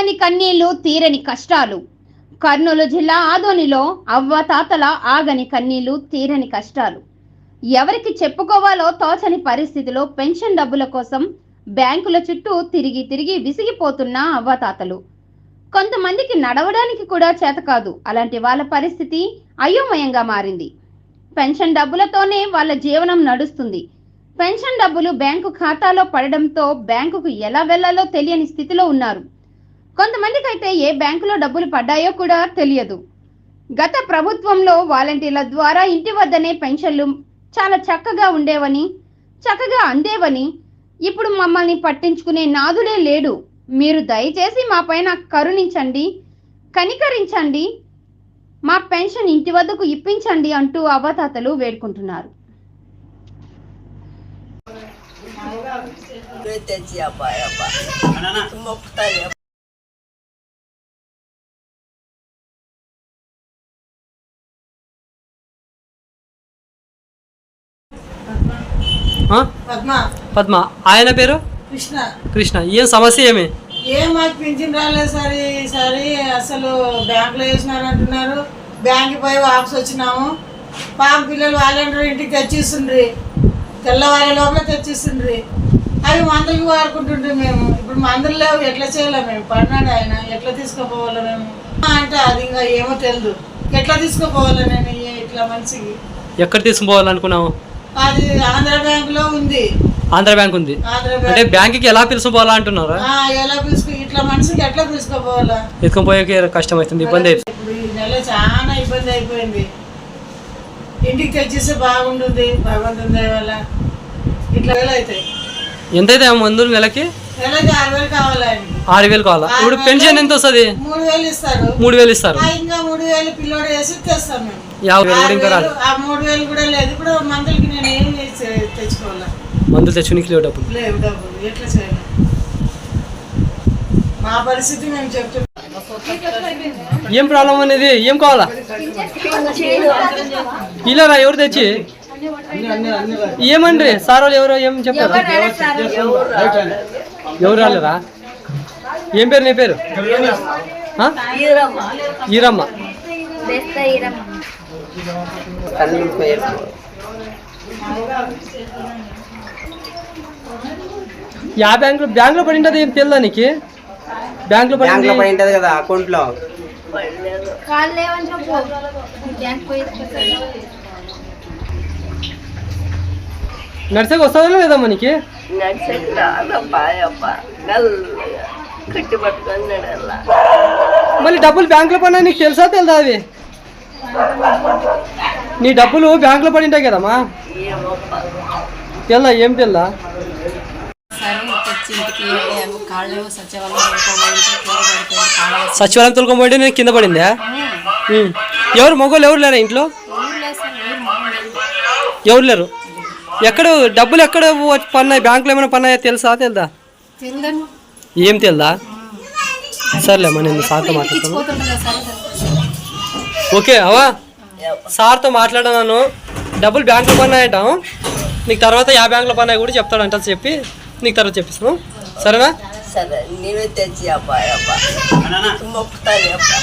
ఆగని కన్నీళ్ళు తీరని కష్టాలు. కర్నూలు జిల్లా ఆదోనిలో అవ్వ తాతల ఆగని కన్నీళ్ళు తీరని కష్టాలు. ఎవరికి చెప్పుకోవాలో తోచని పరిస్థితిలో పెన్షన్ డబ్బుల కోసం బ్యాంకుల చుట్టూ తిరిగి తిరిగి విసిగిపోతున్న అవ్వాతాతలు కొంతమందికి నడవడానికి కూడా చేత కాదు. అలాంటి వాళ్ళ పరిస్థితి అయోమయంగా మారింది. పెన్షన్ డబ్బులతోనే వాళ్ళ జీవనం నడుస్తుంది. పెన్షన్ డబ్బులు బ్యాంకు ఖాతాలో పడడంతో బ్యాంకుకు ఎలా వెళ్ళాలో తెలియని స్థితిలో ఉన్నారు. కొంతమందికి అయితే ఏ బ్యాంకులో డబ్బులు పడ్డాయో కూడా తెలియదు. గత ప్రభుత్వంలో వాలంటీర్ల ద్వారా ఇంటి వద్దనే పెన్షన్లు చాలా చక్కగా ఉండేవని చక్కగా అందేవని ఇప్పుడు మమ్మల్ని పట్టించుకునే నాదులే లేడు. మీరు దయచేసి మా పైన కరుణించండి కనికరించండి మా పెన్షన్ ఇంటి వద్దకు ఇప్పించండి అంటూ అవతాతలు వేడుకుంటున్నారు. తెచ్చి అబ్బాయి అబ్బా పద్మ. పద్మ. ఆయన పేరు? కృష్ణ. కృష్ణ. ఏం సమస్య ఏమి? ఏం మాకు పింఛన్ రాలేదు సార్ ఈసారి అసలు బ్యాంకులో వేసినారు అంటున్నారు. బ్యాంక్ పోయి వాపస్ వచ్చినాము. పాప పిల్లలు వాళ్ళందరూ ఇంటికి తెచ్చిస్తుండ్రి తెల్లవారి లోపల తెచ్చిస్తుండ్రి అవి మందులకి వాడుకుంటుండ్రి మేము. ఇప్పుడు మందులు లేవు. ఎట్లా చేయాలి మేము? పడినాడు ఆయన. ఎట్లా తీసుకుపోవాలో మేము? అంటే అది ఇంకా ఏమో తెలియదు ఎట్లా తీసుకుపోవాలి నేను? ఇట్లా మనిషికి? ఎక్కడ తీసుకుపోవాలనుకున్నావు? అది ఆంధ్ర బ్యాంకులో ఉంది. ఆంధ్ర బ్యాంక్ ఉంది. అంటే బ్యాంక్. బ్యాంకుకి ఎలా పిలుచుకోవాలా అంటున్నారా? ఎలా ఇట్లా మనిషికి ఎట్లా తీసుకుపోవాలా ఎత్తుకొని పోయేకి కష్టం అవుతుంది ఇబ్బంది అవుతుంది ఇప్పుడు ఈ నెల చాలా ఇబ్బంది అయిపోయింది. ఇంటికి తెచ్చేస్తే బాగుంటుంది భగవంతుని దయ వల్ల. ఇట్లా అవుతాయి ఎంతైతే ఆ మందులు నెలకి? ఆరు వేలు కావాలి? ఇప్పుడు పెన్షన్ ఎంత వస్తుంది? మూడు వేలు ఇస్తారు. యాభై వేలు ఇంకా రాదు. మందులు తెచ్చుకునికి లేవు డబ్బులు. ఏం ప్రాబ్లం అనేది? ఏం కావాలా? ఇలారా ఎవరు తెచ్చి? ఏమండ్రి? సార్ వాళ్ళు ఎవరో? ఏం చెప్పారు? ఎవరు రాలేరా ఏం పేరు నీ పేరు? ఈరమ్మ. యా బ్యాంక్ బ్యాంక్లో పడింటది ఏం తెలియదా నీకు? బ్యాంక్లో బ్యాంక్లో పడి ఉంటది కదా అకౌంట్లో నడిచేకి వస్తుందా లేదా మనకి? నడిచెట్టు రాదబ్బాయి అబ్బా నల్లగా కట్టి పట్టుకొని నడల్లా మళ్ళీ డబ్బులు బ్యాంక్లో పడినా నీకు తెలుసా తెలుదా అవి? నీ డబ్బులు బ్యాంక్లో పడి ఉంటాయి కదమ్మా తెల్దా? ఏం కాళ్ళు సచివాలయం తొలకపోయింటే నేను కింద పడిందా. ఎవరు మొగోళ్ళు ఎవరు లేరా ఇంట్లో? ఎవరు లేరు? ఎక్కడ డబ్బులు ఎక్కడ పన్నాయి బ్యాంకులో ఏమైనా పన్నాయా తెలుసా? తెలుదా? ఏం తెలుదా? సర్లేమ్మా నేను సార్తో మాట్లాడతాను. ఓకే అవా సార్తో మాట్లాడాను డబ్బులు బ్యాంకులో పన్నాయంటాం. నీకు తర్వాత యా బ్యాంకులో పన్నాయి కూడా చెప్తాడంట చెప్పి నీకు తర్వాత చెప్పిస్తాను. సరేనా? సరే నీవే తెచ్చి అబ్బాయి అబ్బా. మొక్కుతాను అబ్బా.